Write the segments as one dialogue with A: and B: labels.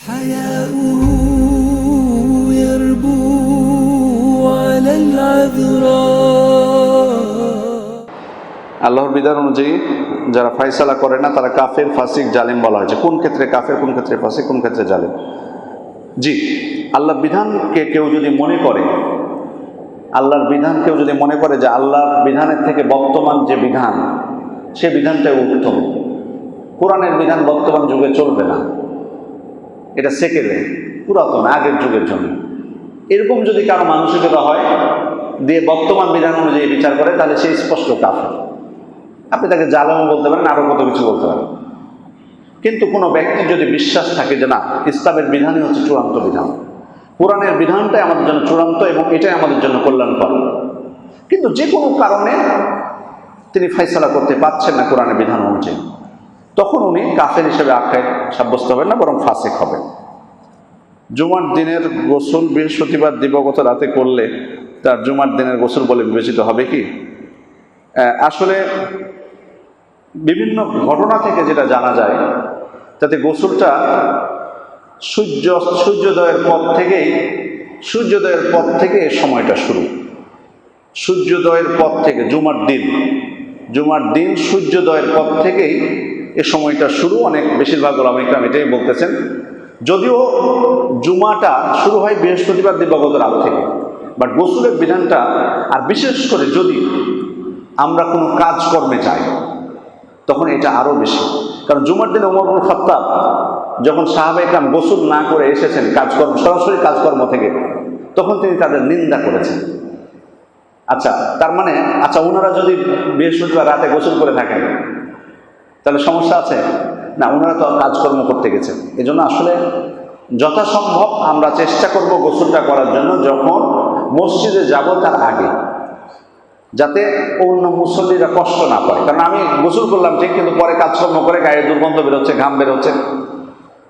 A: حياؤه يربو على العذراء
B: আল্লাহর বিধান অনুযায়ী যারা ফাইসালা করে না তারা কাফের ফাসিক জালিম বলা হয়েছে কোন ক্ষেত্রে কাফের কোন ক্ষেত্রে ফাসিক কোন ক্ষেত্রে জালিম জি আল্লাহর বিধানকে কেউ যদি মনে করে আল্লাহর বিধান কেউ যদি মনে করে যে আল্লাহর বিধানের থেকে বর্তমান যে বিধান সে বিধানটাই উত্তম কোরআনের বিধান বর্তমান যুগে চলবে না এটা সেকেলে, পুরাতন, আগের যুগের জন্য। এরকম যদি কারও মানসিকতা হয়, দিয়ে বর্তমান বিধান অনুযায়ী বিচার করে, তাহলে সে স্পষ্ট কাফের। আপনি তাকে জালেমও বলতে পারেন আরও কত কিছু বলতে পারেন। কিন্তু কোনো ব্যক্তির যদি বিশ্বাস থাকে যে না, ইসলামের বিধানই হচ্ছে চূড়ান্ত বিধান। কোরআনের বিধানটাই আমাদের জন্য চূড়ান্ত এবং এটাই আমাদের জন্য কল্যাণকর। কিন্তু যে কোনো কারণে তিনি ফাইসলা করতে পারছেন না কোরআনের বিধান অনুযায়ী। তখন উনি কাফের হিসেবে আখ্যায় সাব্যস্ত হবেন না, বরং ফাঁসেক হবেন। জুমার দিনের গোসল বৃহস্পতিবার দিবগত রাতে করলে তার জুমার দিনের গোসল বলে বিবেচিত হবে কি? আসলে বিভিন্ন ঘটনা থেকে যেটা জানা যায়, তাতে গোসলটা সূর্য, সূর্যোদয়ের পর থেকেই, সূর্যোদয়ের পর থেকে এ সময়টা শুরু। সূর্যোদয়ের পর থেকে, জুমার দিন। জুমার দিন সূর্যোদয়ের পর থেকেই এ সময়টা শুরু, অনেক বেশিরভাগ ওলামিকরাম এটাই বলতেছেন। যদিও জুমাটা শুরু হয় বৃহস্পতিবার দিবাগত রাত থেকে বাট গোসুলের বিধানটা, আর বিশেষ করে যদি আমরা কোনো কাজকর্মে যাই, তখন এটা আরও বেশি। কারণ জুমার দিনে ওমর খত্তাব যখন সাহাবা ইকরাম গোসল না করে এসেছেন কাজকর্ম, সরাসরি কাজকর্ম থেকে, তখন তিনি তাদের নিন্দা করেছেন। আচ্ছা তার মানে আচ্ছা ওনারা যদি বৃহস্পতিবার রাতে গোসল করে থাকেন তাহলে সমস্যা আছে? না, ওনারা তো কাজকর্ম করতে গেছেন। এই জন্য আসলে যথাসম্ভব আমরা চেষ্টা করব গোসলটা করার জন্য যখন মসজিদে যাব তার আগে, যাতে অন্য মুসল্লিরা কষ্ট না পায়। কারণ আমি গোসল করলাম ঠিক, কিন্তু পরে কাজকর্ম করে গায়ে দুর্গন্ধ বেরোচ্ছে, ঘাম বেরোচ্ছে।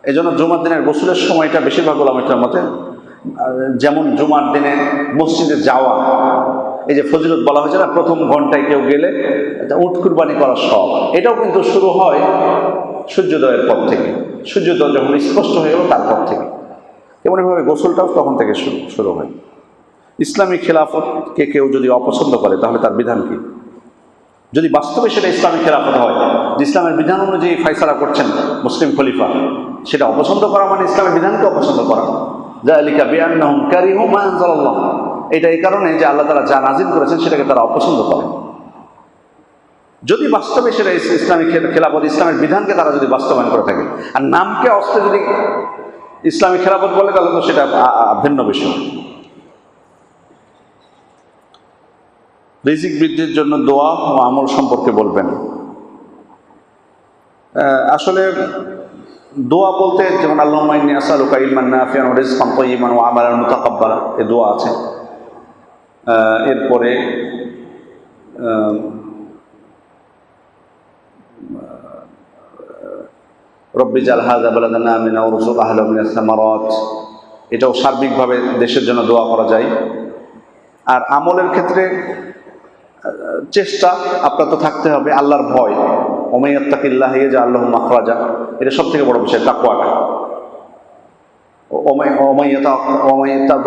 B: এই জন্য জুমার দিনের গোসলের সময়টা বেশিরভাগ ওলামিটার মতে, যেমন জুমার দিনে মসজিদে যাওয়া এই যে ফজিলত বলা হয়েছে না, প্রথম ঘন্টায় কেউ গেলে উট কুরবানি করার শখ এটাও কিন্তু শুরু হয় সূর্যোদয়ের পর থেকে। সূর্যোদয় যখন স্পষ্ট হয়ে গেল, তারপর থেকে। এমন এভাবে গোসলটাও তখন থেকে শুরু শুরু হয়। ইসলামী খেলাফতকে কেউ যদি অপছন্দ করে, তাহলে তার বিধান কি? যদি বাস্তবে সেটা ইসলামী খেলাফত হয়, যে ইসলামের বিধান অনুযায়ী ফাইসালা করছেন মুসলিম খলিফা, সেটা অপছন্দ করা মানে ইসলামের বিধানকে অপছন্দ করা। যা আলিকা বিয়ান্নাহুম কারিহু মা আনজালাল্লাহ। এটা এই কারণে যে আল্লাহ তারা যা নাজিল করেছেন সেটাকে তারা অপছন্দ করে যদি বাস্তবে সেটা ইস- ইসলামী খে- খেলাফত ইসলামের বিধানকে তারা যদি বাস্তবায়ন করে থাকে, আর নামকে অস্ত্রে যদি ইসলামী খেলাফত বলে, তাহলে তো সেটা ভিন্ন বিষয়। রিজিক বৃদ্ধির জন্য দোয়া ও আমল সম্পর্কে বলবেন। আসলে দোয়া বলতে যেমন আল্লাহ আসালুকা ইলমান নাফিয়ান ও রিজকান তাইয়িবান ওয়া আমালান মুতাকাব্বালা এই দোয়া আছে। এরপরে আহ, রব্বি জাল হাজা এটাও সার্বিকভাবে দেশের জন্য দোয়া করা যায়। আর আমলের ক্ষেত্রে চেষ্টা আপনার তো থাকতে হবে আল্লাহর ভয়। ওমাইয়াত্তাকিল্লাহ যে আল্লাহ মাখরাজা। এটা সব থেকে বড় বিষয় তাকুয়াটা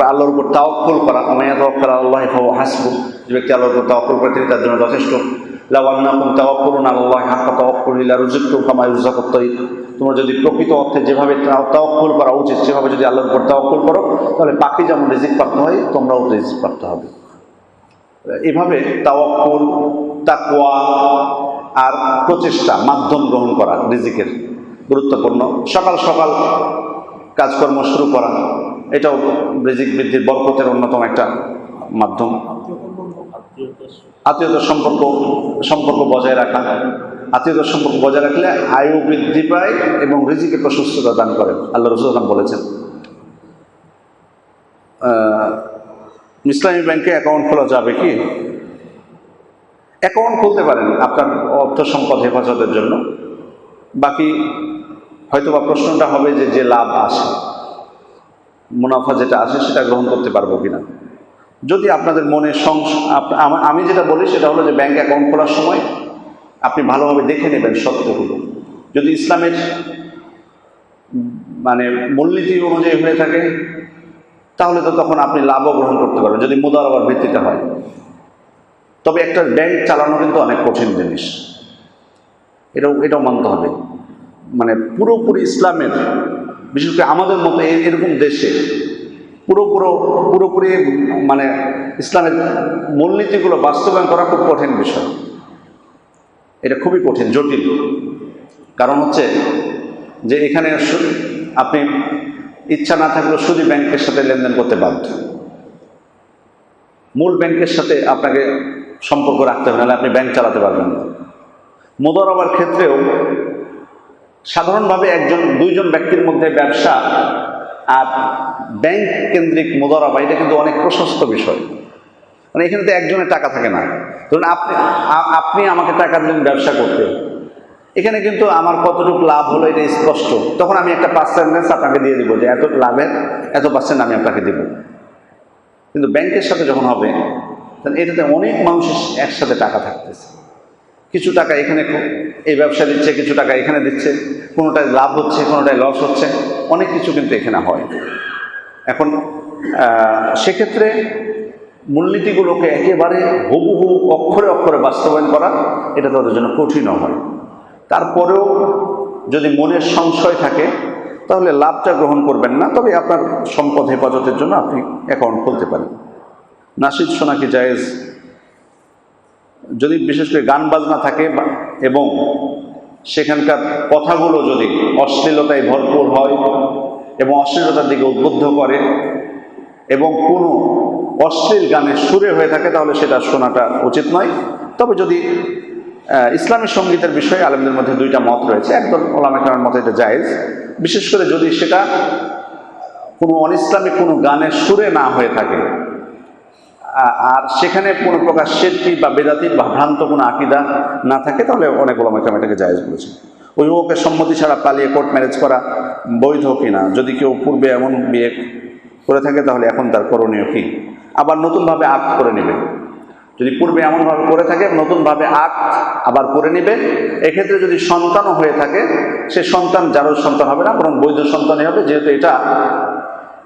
B: আল্লাহর উপর তাওয়াক্কুল করা ওমাইয়া তাওয়াক্কাল আল্লাহ হাসবু যে ব্যক্তি আল্লাহর উপর তাওয়াক্কুল করে, তিনি তার জন্য যথেষ্ট। লাওয়ান্নাকুম তাওয়াক্কুলুন আল্লাহ হাক্কা তাওয়াক্কুল ইল্লা রুজিকতুম কামা ইউযাকাত তাইর তোমরা যদি প্রকৃত অর্থে যেভাবে তাও- তাওয়াক্কুল করা উচিত, সেভাবে যদি আল্লাহর উপর তাওয়াক্কুল করো, তাহলে পাখি যেমন রিজিক প্রাপ্ত হয়, তোমরাও রিজিক প্রাপ্ত হবে। এভাবে তাওয়াক্কুল, তাকওয়া আর প্রচেষ্টা, মাধ্যম গ্রহণ করা রিজিকের গুরুত্বপূর্ণ। সকাল সকাল কাজকর্ম শুরু করা। এটাও রিজিক বৃদ্ধির বরকতের অন্যতম একটা মাধ্যম। আত্মীয়তার সম্পর্ক সম্পর্ক বজায় রাখা। আত্মীয়তার সম্পর্ক বজায় রাখলে আয়ু বৃদ্ধি পায় এবং রিজিকে প্রশস্ততা দান করে। আল্লাহ রসুলাম বলেছেন। ইসলামী ব্যাংকে অ্যাকাউন্ট খোলা যাবে কি? অ্যাকাউন্ট খুলতে পারেন আপনার অর্থ সম্পদ হেফাজতের জন্য। বাকি হয়তো বা প্রশ্নটা হবে যে যে লাভ আসে, মুনাফা যেটা আসে সেটা গ্রহণ করতে পারব কিনা? যদি আপনাদের মনে সংস আমি যেটা বলি সেটা হলো যে ব্যাংক অ্যাকাউন্ট খোলার সময় আপনি ভালোভাবে দেখে নেবেন সত্যগুলো। যদি ইসলামের মানে মূলনীতি অনুযায়ী হয়ে থাকে, তাহলে তো তখন আপনি লাভও গ্রহণ করতে পারবেন, যদি মুদারাবার ভিত্তিতে হয়। তবে একটা ব্যাংক চালানো কিন্তু অনেক কঠিন জিনিস। এটাও এটাও মানতে হবে। মানে পুরোপুরি ইসলামের, বিশেষ করে আমাদের মতো এরকম দেশে পুরো পুরো পুরোপুরি মানে ইসলামের মূলনীতিগুলো বাস্তবায়ন করা খুব কঠিন বিষয়। এটা খুবই কঠিন, জটিল। কারণ হচ্ছে যে এখানে আপনি ইচ্ছা না থাকলেও শুধু ব্যাংকের সাথে লেনদেন করতে বাধ্য। মূল ব্যাংকের সাথে আপনাকে সম্পর্ক রাখতে হবে, নাহলে আপনি ব্যাংক চালাতে পারবেন না। মোদরাবার ক্ষেত্রেও সাধারণভাবে একজন, দুইজন ব্যক্তির মধ্যে ব্যবসা আর ব্যাংক কেন্দ্রিক মোদরাবা, এটা কিন্তু অনেক প্রশস্ত বিষয়। মানে এখানে তো একজনের টাকা থাকে না। ধরুন আপনি আপনি আমাকে টাকা দিলেন ব্যবসা করতে। এখানে কিন্তু আমার কতটুকু লাভ হলো এটা স্পষ্ট। তখন আমি একটা পার্সেন্টেজ আপনাকে দিয়ে দিব যে এত লাভের, এত পার্সেন্ট আমি আপনাকে দিব। কিন্তু ব্যাংকের সাথে যখন হবে, তাহলে এটাতে অনেক মানুষ একসাথে টাকা থাকতেছে। কিছু টাকা এখানে এই ব্যবসা দিচ্ছে, কিছু টাকা এখানে দিচ্ছে, কোনোটায় লাভ হচ্ছে, কোনোটায় লস হচ্ছে, অনেক কিছু কিন্তু এখানে হয়। এখন সেক্ষেত্রে মূলনীতিগুলোকে একেবারে হুবহু অক্ষরে অক্ষরে বাস্তবায়ন করা, এটা তাদের জন্য কঠিনও হয়। তারপরেও যদি মনের সংশয় থাকে, তাহলে লাভটা গ্রহণ করবেন না, তবে আপনার সম্পদ হেফাজতের জন্য আপনি অ্যাকাউন্ট খুলতে পারেন। নাসিদ শোনা কি জায়েজ যদি বিশেষ করে গান বাজনা থাকে এবং সেখানকার কথাগুলো যদি অশ্লীলতায় ভরপুর হয় এবং অশ্লীলতার দিকে উদ্বুদ্ধ করে এবং কোনো অশ্লীল গানের সুরে হয়ে থাকে, তাহলে সেটা শোনাটা উচিত নয়। তবে যদি ইসলামী সঙ্গীতের বিষয়ে আলেমদের মধ্যে দুইটা মত রয়েছে। একদল ওলামেকার মতে এটা জায়েজ। বিশেষ করে যদি সেটা কোনো অনিসলামিক কোনো গানের সুরে না হয়ে থাকে আর সেখানে কোনো প্রকার শেরকি বা বেদাতি বা ভ্রান্ত কোনো আকিদা না থাকে, তাহলে অনেক ওলামাইকাম এটাকে জায়েজ বলেছে অভিভাবকের সম্মতি ছাড়া পালিয়ে কোর্ট ম্যারেজ করা বৈধ কি না? যদি কেউ পূর্বে এমন বিয়ে করে থাকে, তাহলে এখন তার করণীয় কি? আবার নতুনভাবে আক্ট করে নেবে। যদি পূর্বে এমনভাবে করে থাকে, নতুনভাবে আক্ট আবার করে নেবে। এক্ষেত্রে যদি সন্তানও হয়ে থাকে, সে সন্তান যারও সন্তান হবে না, বরং বৈধ সন্তানই হবে, যেহেতু এটা,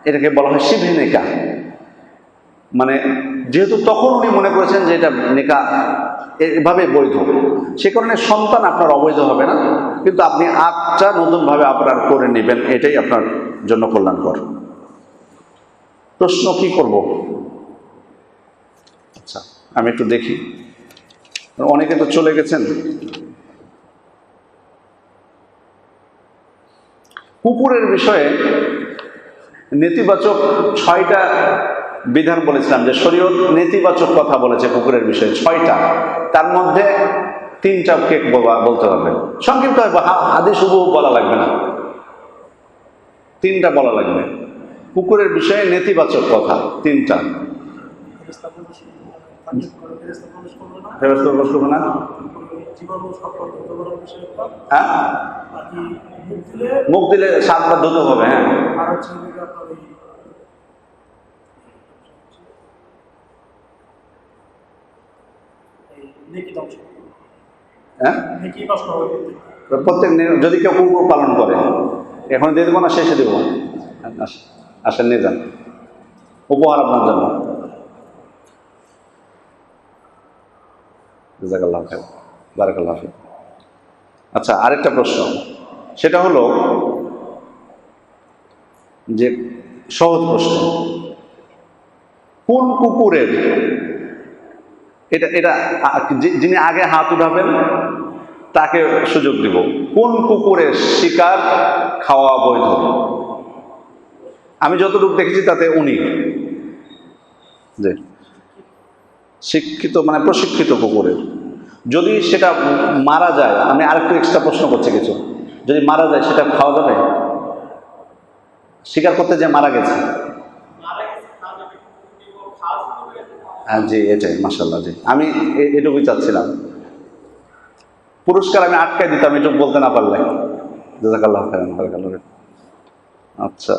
B: এটাকে বলা হয় শিবহি নিকা মানে যেহেতু তখন উনি মনে করেছেন যে এটা নেকা এভাবে বৈধ। সে কারণে সন্তান আপনার অবৈধ হবে না, কিন্তু আপনি আটটা নতুনভাবে আপনার করে নেবেন, এটাই আপনার জন্য কল্যাণকর। প্রশ্ন কি করব? আচ্ছা আমি একটু দেখি। অনেকে তো চলে গেছেন। কুকুরের বিষয়ে নেতিবাচক ছয়টা বিধান বলেছিলাম যে শরীয়ত নেতিবাচক কথা বলেছে কুকুরের বিষয়ে ছয়টা। তার মধ্যে তিনটা কেক বলতে পারবেন সংক্ষিপ্ত আদি শুভ বলা লাগবে না। তিনটা বলা লাগবে। কুকুরের বিষয়ে নেতিবাচক কথা তিনটা।
C: না,
B: হ্যাঁ?
C: মুখ দিলে
B: মুখ দিলে সাতবার ধুতে হবে হ্যাঁ
C: আর হচ্ছে এদিকে আপনার ওই এই নেকি ধ্বংস
B: হ্যাঁ। প্রত্যেক যদি কেউ কুকুর পালন করে এখন দিয়ে দেবো না শেষে দেবো আস- আসেন নিয়ে যান। উপহার আপনার জন্য। জাজাকাল্লাহ বারাকাল্লাহ। আচ্ছা আরেকটা প্রশ্ন। সেটা হলো যে সহজ প্রশ্ন। কোন কুকুরের এটা এটা যিনি আগে হাত উঠাবেন, তাকে সুযোগ দিব। কোন কুকুরের শিকার খাওয়া বৈধ? আমি যতটুকু দেখেছি তাতে উনি। যে শিক্ষিত মানে প্রশিক্ষিত কুকুরের যদি সেটা মারা যায়, আমি আরেকটু এক্সট্রা প্রশ্ন করছি কিছু। যদি মারা যায়, সেটা খাওয়া যাবে? শিকার করতে যে মারা গেছে হ্যাঁ জি, এটাই মাসাল্লাহ জি। আমি এটুকুই চাচ্ছিলাম। পুরস্কার আমি আটকাই দিতাম, এটুকু বলতে না পারলে। জাজাকাল্লাহ আচ্ছা।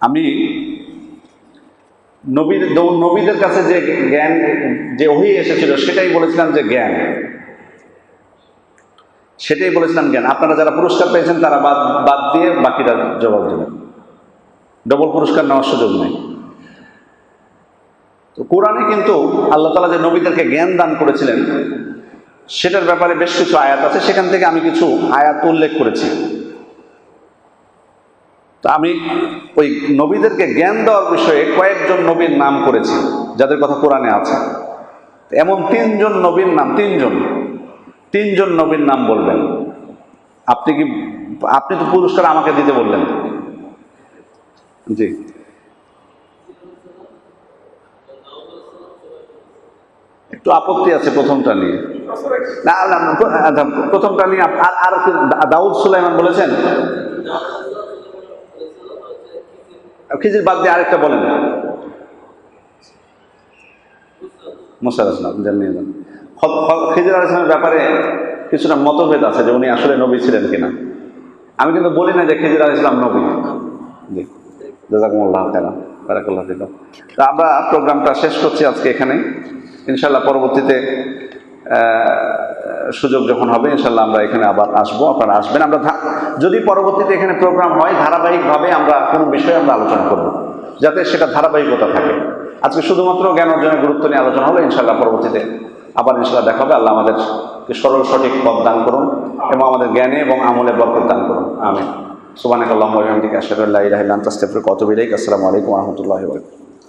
B: আমি নবীর দ- নবীদের কাছে যে জ্ঞান, যে ওহি এসেছিল, সেটাই বলেছিলাম যে জ্ঞান। সেটাই বলেছিলাম জ্ঞান। আপনারা যারা পুরস্কার পেয়েছেন, তারা বাদ বাদ দিয়ে বাকিরা জবাব দেবেন। ডবল পুরস্কার নেওয়ার সুযোগ নেই। তো কোরআনে কিন্তু আল্লাহ তালা যে নবীদেরকে জ্ঞান দান করেছিলেন, সেটার ব্যাপারে বেশ কিছু আয়াত আছে। সেখান থেকে আমি কিছু আয়াত উল্লেখ করেছি। তো আমি ওই নবীদেরকে জ্ঞান দেওয়ার বিষয়ে কয়েকজন নবীর নাম করেছি, যাদের কথা কোরআনে আছে। এমন তিনজন নবীর নাম, তিনজন। তিনজন নবীর নাম বলবেন। আপনি কি আপনি তো পুরস্কার আমাকে দিতে বললেন। জি। একটু আপত্তি আছে প্রথমটা নিয়ে। না না আচ্ছা, প্রথমটা নিয়ে আর আর দাউদ সুলাইমান বলেছেন? খিজির বাদ দিয়ে আরেকটা বলেন। আসলাম জানিয়ে খিজির আল ইসলামের ব্যাপারে কিছুটা মতভেদ আছে যে উনি আসলে নবী ছিলেন কিনা। আমি কিন্তু বলি না যে খিজির আল ইসলাম নবী। আমরা প্রোগ্রামটা শেষ করছি আজকে এখানে ইনশাল্লাহ পরবর্তীতে সুযোগ যখন হবে ইনশাল্লাহ আমরা এখানে আবার আসব। আপনারা আসবেন। আমরা যদি পরবর্তীতে এখানে প্রোগ্রাম হয়, ধারাবাহিকভাবে আমরা কোনো বিষয়ে আমরা আলোচনা করব, যাতে সেটা ধারাবাহিকতা থাকে। আজকে শুধুমাত্র জ্ঞান অর্জনের গুরুত্ব নিয়ে আলোচনা হলো ইনশাল্লাহ পরবর্তীতে আবার ইনশাল্লাহ দেখাবে আল্লাহ আমাদেরকে সরল, সঠিক পথ দান করুন এবং আমাদের জ্ঞানে এবং আমলে বরকত দান করুন। আমি সুবানাক আল্লাহ আশহাদু আল্লা আসসালামু আলাইকুম ওয়া